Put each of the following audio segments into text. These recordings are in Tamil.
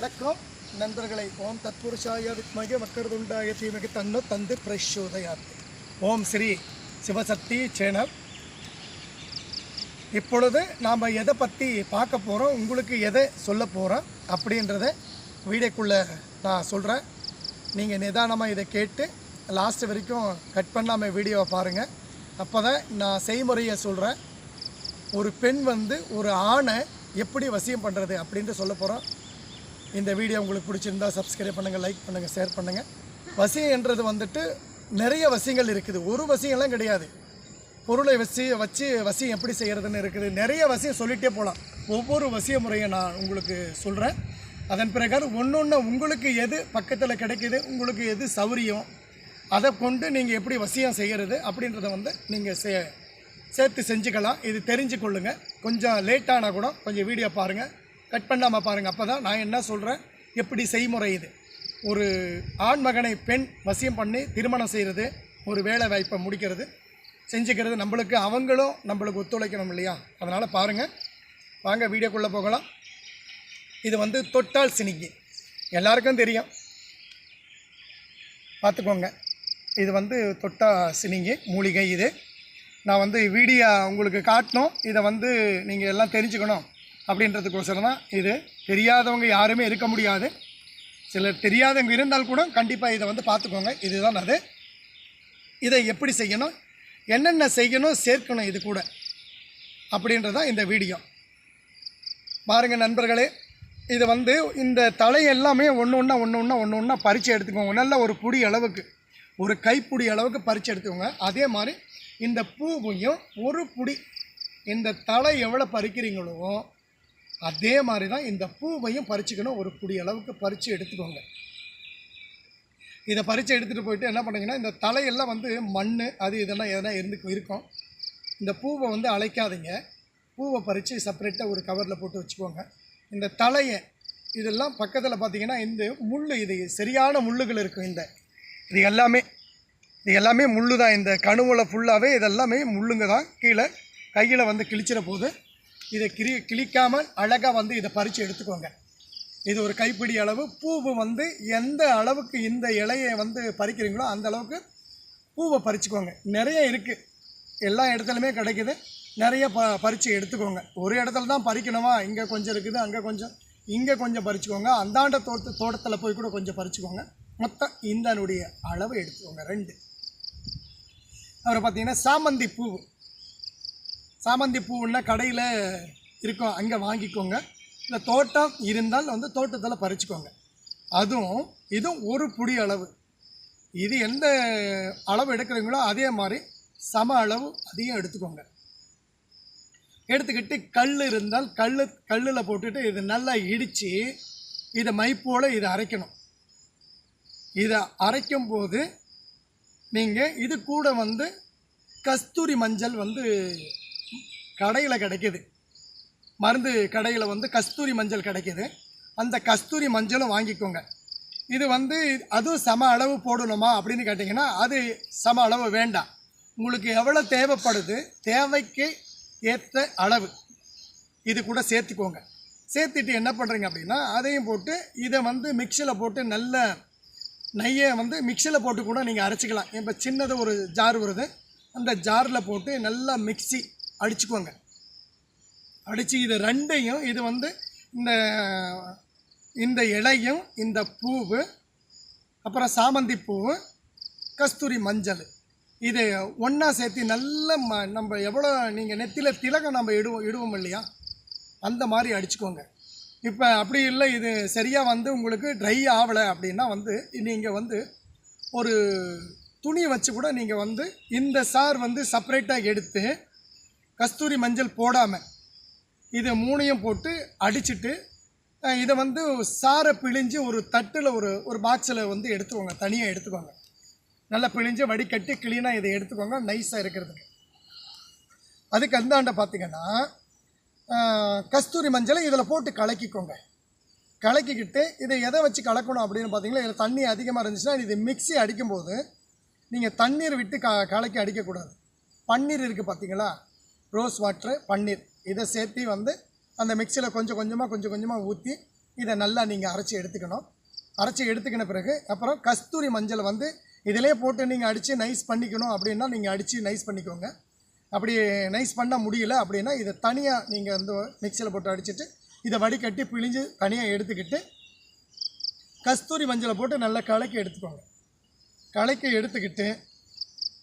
வணக்கம். நண்பர்களை ஓம் தத்புருஷாய வித்மகே வக்கரதுண்டாய தீமகி தன்னு தந்து பிரசோதயாத்து ஓம் ஸ்ரீ சிவசக்தி சேனல். இப்பொழுது நாம் எதை பற்றி பார்க்க போகிறோம் உங்களுக்கு எதை சொல்ல போகிறோம் அப்படின்றத வீடியோக்குள்ளே நான் சொல்கிறேன் நீங்கள் நிதானமாக இதை கேட்டு லாஸ்ட் வரைக்கும் கட் பண்ணாமல் வீடியோவை பாருங்கள் அப்போ தான் நான் செய்முறையை சொல்கிறேன் ஒரு பெண் வந்து ஒரு ஆணை எப்படி வசியம் பண்ணுறது அப்படின்ட்டு சொல்ல போகிறோம் இந்த வீடியோ உங்களுக்கு பிடிச்சிருந்தா சப்ஸ்கிரைப் பண்ணுங்கள் லைக் பண்ணுங்கள் ஷேர் பண்ணுங்கள் வசியன்றது வந்துட்டு நிறைய வசியங்கள் இருக்குது. ஒரு வசியம்லாம் கிடையாது. பொருளை வசி வச்சு வசியம் எப்படி செய்கிறதுன்னு இருக்குது. நிறைய வசியம் சொல்லிகிட்டே போகலாம் ஒவ்வொரு வசிய முறையை நான் உங்களுக்கு சொல்கிறேன் அதன் பிரகாரம் ஒன்று ஒன்று உங்களுக்கு எது பக்கத்தில் கிடைக்கிது உங்களுக்கு எது சௌரியம் அதை கொண்டு நீங்கள் எப்படி வசியம் செய்கிறது அப்படின்றத வந்து நீங்கள் சே சேர்த்து செஞ்சுக்கலாம். இது தெரிஞ்சு கொள்ளுங்கள் கொஞ்சம் லேட்டானால் கூட கொஞ்சம் வீடியோ பாருங்கள் கட் பண்ணாமல் பாருங்கள் அப்போ தான் நான் என்ன சொல்கிறேன் எப்படி செய்முறை இது? ஒரு ஆண் மகனை பெண் வசியம் பண்ணி திருமணம் செய்கிறது ஒரு வேலை வாய்ப்பை முடிக்கிறது. செஞ்சுக்கிறது நம்மளுக்கு அவங்களும் நம்மளுக்கு ஒத்துழைக்கணும் இல்லையா? அதனால் பாருங்கள் வாங்க வீடியோக்குள்ளே போகலாம். இது வந்து தொட்டால் சினிங்கி எல்லாருக்கும் தெரியும். பார்த்துக்கோங்க. இது வந்து தொட்டா சினிங்கி மூலிகை இது. நான் வந்து வீடியோ உங்களுக்கு காட்டணும். இதை வந்து நீங்கள் எல்லாம் தெரிஞ்சுக்கணும். அப்படின்றதுக்கோசரம் தான் இது. தெரியாதவங்க யாருமே இருக்க முடியாது. சிலர் தெரியாதவங்க இருந்தால் கூட கண்டிப்பாக இதை வந்து பார்த்துக்கோங்க. இதுதான் அது. இதை எப்படி செய்யணும்? என்னென்ன செய்யணும்? சேர்க்கணும் இது கூட. அப்படின்றதான் இந்த வீடியோ. பாருங்கள் நண்பர்களே இது வந்து இந்த தலை எல்லாமே ஒன்று ஒன்றா ஒன்று ஒன்றா ஒன்று ஒன்றா பறித்து எடுத்துக்கோங்க. நல்ல ஒரு புடி அளவுக்கு. ஒரு கைப்புடி அளவுக்கு பறித்து எடுத்துக்கோங்க. அதே மாதிரி இந்த பூவையும் ஒரு புடி இந்த தலை எவ்வளோ பறிக்கிறீங்களோ அதே மாதிரி தான் இந்த பூவையும் பறிச்சுக்கணும். ஒரு புடி அளவுக்கு பறித்து எடுத்துக்கோங்க. இதை பறித்து எடுத்துகிட்டு போயிட்டு என்ன பண்ணுங்கன்னா இந்த தலையெல்லாம் வந்து மண் அது இதெல்லாம் எதனா இருந்து இருக்கும். இந்த பூவை வந்து அழைக்காதீங்க. பூவை பறித்து செப்பரேட்டாக ஒரு கவரில் போட்டு வச்சுக்கோங்க. இந்த தலையை இதெல்லாம் பக்கத்தில் பார்த்தீங்கன்னா இந்த முள் இது சரியான முள்ளுகள் இருக்கும் இந்த. இது எல்லாமே இது எல்லாமே முள்ளு தான் இந்த கணுவில் ஃபுல்லாகவே இதெல்லாமே முள்ளுங்க தான் கீழே கையில் வந்து கிழிச்சிட போது இதை கிளி கிழிக்காமல் அழகாக வந்து இதை பறித்து எடுத்துக்கோங்க. இது ஒரு கைப்பிடி அளவு. பூவு வந்து எந்த அளவுக்கு இந்த இலையை வந்து பறிக்கிறீங்களோ அந்த அளவுக்கு பூவை பறிச்சுக்கோங்க. நிறைய இருக்குது எல்லா இடத்துலையுமே கிடைக்குது. நிறைய ப பறித்து எடுத்துக்கோங்க. ஒரு இடத்துல தான் பறிக்கணுமா? இங்கே கொஞ்சம் இருக்குது அங்கே கொஞ்சம் இங்கே கொஞ்சம் பறிச்சுக்கோங்க. அந்தாண்ட தோட்ட தோட்டத்தில் போய் கூட கொஞ்சம் பறிச்சுக்கோங்க. மொத்தம் இந்தனுடைய அளவு எடுத்துக்கோங்க. ரெண்டு. அப்புறம் பார்த்தீங்கன்னா சாமந்தி பூ சாமந்தி பூன்னா கடையில் இருக்கும் அங்கே வாங்கிக்கோங்க. இல்லை தோட்டம் இருந்தால் வந்து தோட்டத்தில் பறிச்சுக்கோங்க. அதுவும் இதுவும் ஒரு புடி அளவு. இது எந்த அளவு எடுக்கிறீங்களோ அதே மாதிரி சம அளவு அதையும் எடுத்துக்கோங்க. எடுத்துக்கிட்டு கல் இருந்தால் கல் கல்லில் போட்டுட்டு இது நல்லா இடித்து இதை மைப்போல் இதை அரைக்கணும். இதை அரைக்கும் போது நீங்கள் இது கூட வந்து கஸ்தூரி மஞ்சள் வந்து கடையில் கிடைக்கிது. மருந்து கடையில் வந்து கஸ்தூரி மஞ்சள் கிடைக்கிது. அந்த கஸ்தூரி மஞ்சளும் வாங்கிக்கோங்க. இது வந்து அதுவும் சம அளவு போடணுமா அப்படின்னு கேட்டிங்கன்னா அது சம அளவு வேண்டாம். உங்களுக்கு எவ்வளோ தேவைப்படுது தேவைக்கு ஏற்ற அளவு. இது கூட சேர்த்துக்கோங்க. சேர்த்துட்டு என்ன பண்ணுறீங்க அப்படின்னா அதையும் போட்டு இதை வந்து மிக்சியில் போட்டு நல்ல நெய்யை வந்து மிக்சியில் போட்டு கூட நீங்கள் அரைச்சிக்கலாம். இப்போ சின்னது ஒரு ஜார் வருது. அந்த ஜாரில் போட்டு நல்லா மிக்ஸி அடிச்சுக்கோங்க அடித்து இது ரெண்டையும் இது வந்து இந்த இந்த இலையும் இந்த பூவு அப்புறம் சாமந்தி பூவு கஸ்தூரி மஞ்சள். இது ஒன்றா சேர்த்து நல்ல ம நம்ம எவ்வளோ நீங்கள் நெத்தியில் திலகம் நம்ம இடுவோம் இடுவோம் இல்லையா? அந்த மாதிரி அடிச்சுக்கோங்க. இப்போ அப்படி இல்லை இது சரியாக வந்து உங்களுக்கு ட்ரை ஆகலை அப்படின்னா வந்து நீங்கள் வந்து ஒரு துணி வச்சு கூட நீங்கள் வந்து இந்த சார் வந்து செப்பரேட்டாக எடுத்து கஸ்தூரி மஞ்சள் போடாமல் இதை மூணையும் போட்டு அடிச்சுட்டு இதை வந்து சாரை பிழிஞ்சு ஒரு தட்டில் ஒரு ஒரு பாக்ஸில் வந்து எடுத்துக்கோங்க. தனியாக எடுத்துக்கோங்க. நல்லா பிழிஞ்சு வடிகட்டி க்ளீனாக இதை எடுத்துக்கோங்க. நைஸாக இருக்கிறதுக்கு. அதுக்கு அந்தாண்ட பார்த்தீங்கன்னா கஸ்தூரி மஞ்சளை இதில் போட்டு கலக்கிக்கோங்க. கலக்கிக்கிட்டு இதை எதை வச்சு கலக்கணும் அப்படின்னு பார்த்தீங்கன்னா இதில் தண்ணி அதிகமாக இருந்துச்சுன்னா இது மிக்ஸி அடிக்கும்போது நீங்கள் தண்ணீர் விட்டு க கலக்கி அடிக்கக்கூடாது. பன்னீர் இருக்குது பார்த்தீங்களா ரோஸ் வாட்ரு பன்னீர். இதை சேர்த்து வந்து அந்த மிக்சியில் கொஞ்சம் கொஞ்சமாக கொஞ்சம் கொஞ்சமாக ஊற்றி இதை நல்லா நீங்கள் அரைச்சி எடுத்துக்கணும். அரைச்சி எடுத்துக்கின பிறகு அப்புறம் கஸ்தூரி மஞ்சள் வந்து இதிலே போட்டு நீங்கள் அடித்து நைஸ் பண்ணிக்கணும் அப்படின்னா நீங்கள் அடித்து நைஸ் பண்ணிக்கோங்க. அப்படி நைஸ் பண்ண முடியல அப்படின்னா இதை தனியாக நீங்கள் வந்து மிக்சியில் போட்டு அடிச்சுட்டு இதை வடிகட்டி பிழிஞ்சு தனியாக எடுத்துக்கிட்டு கஸ்தூரி மஞ்சளை போட்டு நல்லா கலக்கி எடுத்துக்கோங்க. கலக்கி எடுத்துக்கிட்டு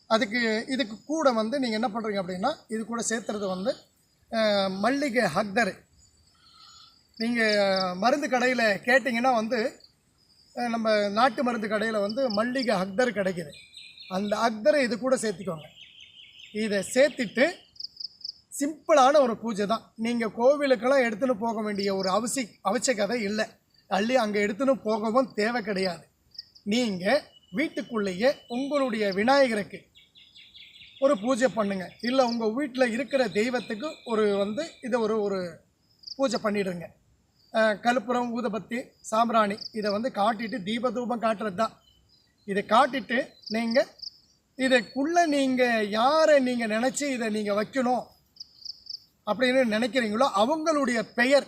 அதுக்கு இதுக்கு கூட வந்து நீங்கள் என்ன பண்ணுறீங்க அப்படின்னா இது கூட சேர்த்துறது வந்து மல்லிகை ஹக்தர் நீங்கள் மருந்து கடையில் கேட்டிங்கன்னா வந்து நம்ம நாட்டு மருந்து கடையில் வந்து மல்லிகை ஹக்தர் கிடைக்கிது. அந்த ஹக்தரை இது கூட சேர்த்திக்கோங்க. இதை சேர்த்துட்டு சிம்பிளான ஒரு பூஜை தான். நீங்கள் கோவிலுக்கெல்லாம் எடுத்துன்னு போக வேண்டிய ஒரு அவசி அவசியக்கதை இல்லை. அள்ளி அங்கே எடுத்துன்னு போகவும் தேவை கிடையாது. நீங்கள் வீட்டுக்குள்ளேயே உங்களுடைய விநாயகருக்கு ஒரு பூஜை பண்ணுங்க. இல்லை உங்கள் வீட்டில் இருக்கிற தெய்வத்துக்கு ஒரு வந்து இதை ஒரு ஒரு பூஜை பண்ணிடுங்க. அஹ், ஊதபத்தி ஊதுபத்தி சாம்பிராணி இதை வந்து காட்டிட்டு தீப தூபம் காட்டுறது தான் இதை காட்டிட்டு நீங்கள் இதுக்குள்ளே நீங்கள் யாரை நீங்கள் நினச்சி இதை நீங்கள் வைக்கணும் அப்படின்னு நினைக்கிறீங்களோ அவங்களுடைய பெயர்.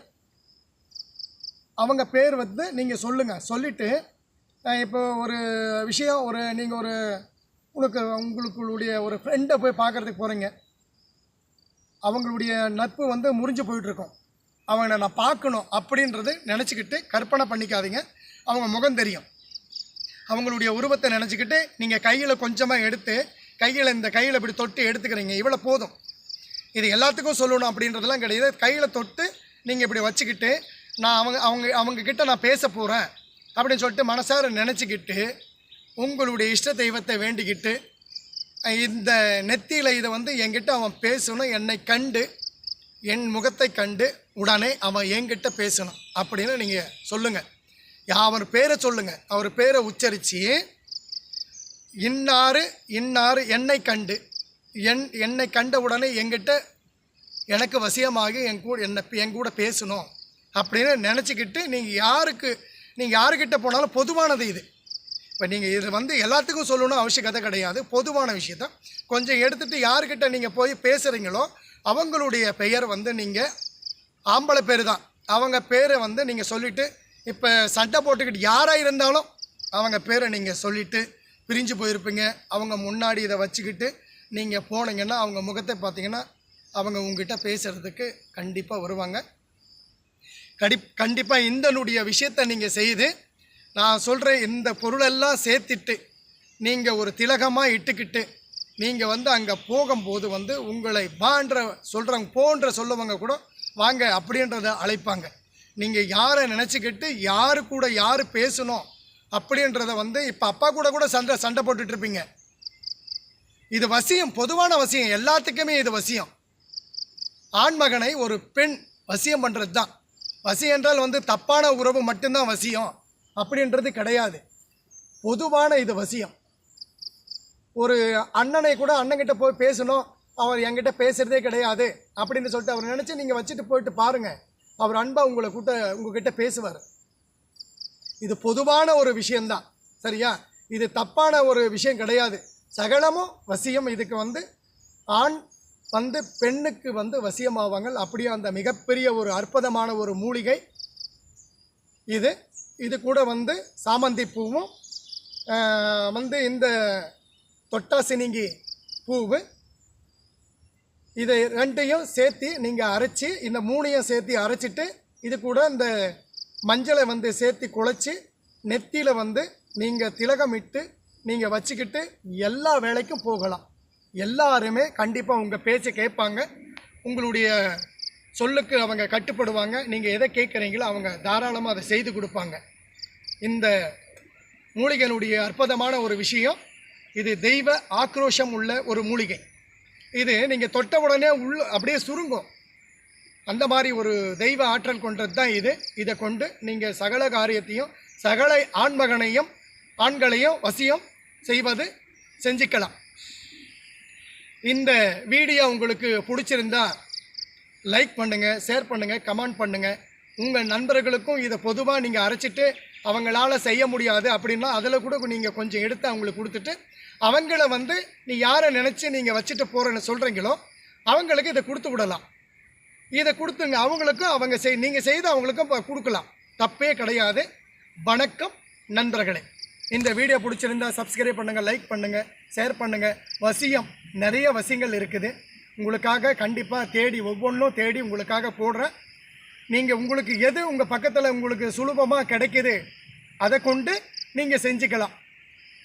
அவங்க பேர் வந்து நீங்கள் சொல்லுங்கள் சொல்லிவிட்டு இப்போ ஒரு விஷயம் ஒரு நீங்கள் ஒரு உங்களுக்கு உங்களுக்குடைய ஒரு ஃப்ரெண்டை போய் பார்க்குறதுக்கு போகிறீங்க அவங்களுடைய நட்பு வந்து முறிஞ்சு போயிட்டுருக்கோம். அவங்கள நான் பார்க்கணும் அப்படின்றது நினச்சிக்கிட்டு கற்பனை பண்ணிக்காதீங்க. அவங்க முகம் தெரியும். அவங்களுடைய உருவத்தை நினச்சிக்கிட்டு நீங்கள் கையில் கொஞ்சமாக எடுத்து கையில் இந்த கையில் இப்படி தொட்டு எடுத்துக்கிறீங்க. இவ்வளோ போதும். இது எல்லாத்துக்கும் சொல்லணும் அப்படின்றதெல்லாம் கிடையாது. கையில் தொட்டு நீங்கள் இப்படி வச்சுக்கிட்டு நான் அவங்க அவங்க அவங்கக்கிட்ட நான் பேச போகிறேன் அப்படின்னு சொல்லிட்டு மனசார நினச்சிக்கிட்டு உங்களுடைய இஷ்ட தெய்வத்தை வேண்டிக்கிட்டு இந்த நெத்தியில் இதை வந்து என்கிட்ட அவன் பேசணும் என்னை கண்டு என் முகத்தை கண்டு உடனே அவன் என்கிட்ட பேசணும். அப்படின்னு நீங்கள் சொல்லுங்கள் அவர் பேரை சொல்லுங்கள் அவர் பேரை உச்சரித்து இன்னாறு இன்னாறு என்னை கண்டு என் என்னை கண்ட உடனே என்கிட்ட எனக்கு வசியமாகி என் கூட என்னை என் கூட பேசணும் அப்படின்னு நினச்சிக்கிட்டு நீங்கள் யாருக்கு நீங்கள் யாருக்கிட்ட போனாலும் பொதுவானது இது. இப்போ நீங்கள் இது வந்து எல்லாத்துக்கும் சொல்லணும் அவசியகதை கிடையாது. பொதுவான விஷயத்த. கொஞ்சம் எடுத்துகிட்டு யாருக்கிட்ட நீங்கள் போய் பேசுகிறீங்களோ அவங்களுடைய பெயர் வந்து நீங்கள் ஆம்பளை பேர் தான் அவங்க பேரை வந்து நீங்கள் சொல்லிவிட்டு இப்போ சண்டை போட்டுக்கிட்டு யாராக இருந்தாலும் அவங்க பேரை நீங்கள் சொல்லிவிட்டு பிரிஞ்சு போயிருப்பீங்க. அவங்க முன்னாடி இதை வச்சுக்கிட்டு நீங்கள் போனீங்கன்னா அவங்க முகத்தை பார்த்தீங்கன்னா அவங்க உங்ககிட்ட பேசுகிறதுக்கு கண்டிப்பாக வருவாங்க. கடி கண்டிப்பாக இந்தனுடைய விஷயத்தை நீங்கள் செய்து நான் சொல்கிற இந்த பொருளெல்லாம் சேர்த்துட்டு நீங்கள் ஒரு திலகமாக இட்டுக்கிட்டு நீங்கள் வந்து அங்கே போகும்போது வந்து உங்களை பான்ற சொல்கிறவங்க போன்ற சொல்லவங்க கூட வாங்க அப்படின்றத அழைப்பாங்க. நீங்கள் யாரை நினச்சிக்கிட்டு யாரு கூட யார் பேசணும் அப்படின்றத வந்து இப்போ அப்பா கூட கூட சண்டை சண்டை போட்டுட்ருப்பீங்க இது வசியம் பொதுவான வசியம் எல்லாத்துக்குமே இது வசியம். ஆண்மகனை ஒரு பெண் வசியம் பண்ணுறது தான் வசியம் என்றால் வந்து தப்பான உறவு மட்டும்தான் வசியம். அப்படின்றது கிடையாது. பொதுவான இது வசியம். ஒரு அண்ணனை கூட அண்ணங்கிட்ட போய் பேசணும் அவர் என்கிட்ட பேசுகிறதே கிடையாது அப்படின்னு சொல்லிட்டு அவர் நினச்சி நீங்கள் வச்சுட்டு போயிட்டு பாருங்கள் அவர் அன்பாக உங்களை கூட்ட உங்ககிட்ட பேசுவார். இது பொதுவான ஒரு விஷயந்தான் சரியா? இது தப்பான ஒரு விஷயம் கிடையாது. சகலமும் வசியம். இதுக்கு வந்து ஆண் வந்து பெண்ணுக்கு வந்து வசியமாவாங்க அப்படியே அந்த மிகப்பெரிய ஒரு அற்புதமான ஒரு மூலிகை இது. இது கூட வந்து சாமந்தி பூவும் வந்து இந்த தொட்டாசினிங்கி பூவு. இதை ரெண்டையும் சேர்த்து நீங்கள் அரைச்சி இந்த மூணையும் சேர்த்து அரைச்சிட்டு இது கூட இந்த மஞ்சளை வந்து சேர்த்து குழச்சி நெத்தியில் வந்து நீங்கள் திலகமிட்டு நீங்கள் வச்சுக்கிட்டு எல்லா வேலைக்கும் போகலாம். எல்லாருமே கண்டிப்பாக உங்கள் பேச்சை கேட்பாங்க. உங்களுடைய சொல்லுக்கு அவங்க கட்டுப்படுவாங்க. நீங்கள் எதை கேட்குறீங்களோ அவங்க தாராளமாக அதை செய்து கொடுப்பாங்க. இந்த மூலிகையினுடைய அற்புதமான ஒரு விஷயம் இது தெய்வ ஆக்ரோஷம் உள்ள ஒரு மூலிகை. இது நீங்கள் தொட்ட உடனே உள்ள அப்படியே சுருங்கும். அந்த மாதிரி ஒரு தெய்வ ஆற்றல் கொண்டது தான் இது. இதை கொண்டு நீங்கள் சகல காரியத்தையும் சகல ஆண்மகனையும் ஆண்களையும் வசியம் செய்வது செஞ்சுக்கலாம். இந்த வீடியோ உங்களுக்கு பிடிச்சிருந்தா லைக் பண்ணுங்கள் ஷேர் பண்ணுங்கள் கமெண்ட் பண்ணுங்கள் உங்கள் நண்பர்களுக்கும் இதை பொதுவாக நீங்கள் அரைச்சிட்டு அவங்களால செய்ய முடியாது அப்படின்னா அதில் கூட நீங்கள் கொஞ்சம் எடுத்து அவங்களுக்கு கொடுத்துட்டு அவங்கள வந்து நீ யாரை நினச்சி நீங்கள் வச்சுட்டு போகிறேன்னு சொல்கிறீங்களோ அவங்களுக்கு இதை கொடுத்து விடலாம். இதை கொடுத்துங்க அவங்களுக்கும் அவங்க செய் நீங்கள் செய்து அவங்களுக்கும் கொடுக்கலாம். தப்பே கிடையாது. வணக்கம் நண்பர்களே. இந்த வீடியோ பிடிச்சிருந்தா சப்ஸ்கிரைப் பண்ணுங்கள் லைக் பண்ணுங்கள் ஷேர் பண்ணுங்கள் வசியம் நிறைய வசியங்கள் இருக்குது. உங்களுக்காக கண்டிப்பாக தேடி ஒவ்வொன்றும் தேடி உங்களுக்காக போடுறேன். நீங்கள் உங்களுக்கு எது உங்கள் பக்கத்தில் உங்களுக்கு சுலபமாக கிடைக்கிது அதை கொண்டு நீங்கள் செஞ்சுக்கலாம்.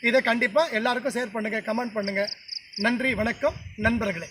இதை கண்டிப்பாக எல்லாருக்கும் ஷேர் பண்ணுங்கள் கமெண்ட் பண்ணுங்கள் நன்றி வணக்கம் நண்பர்களே.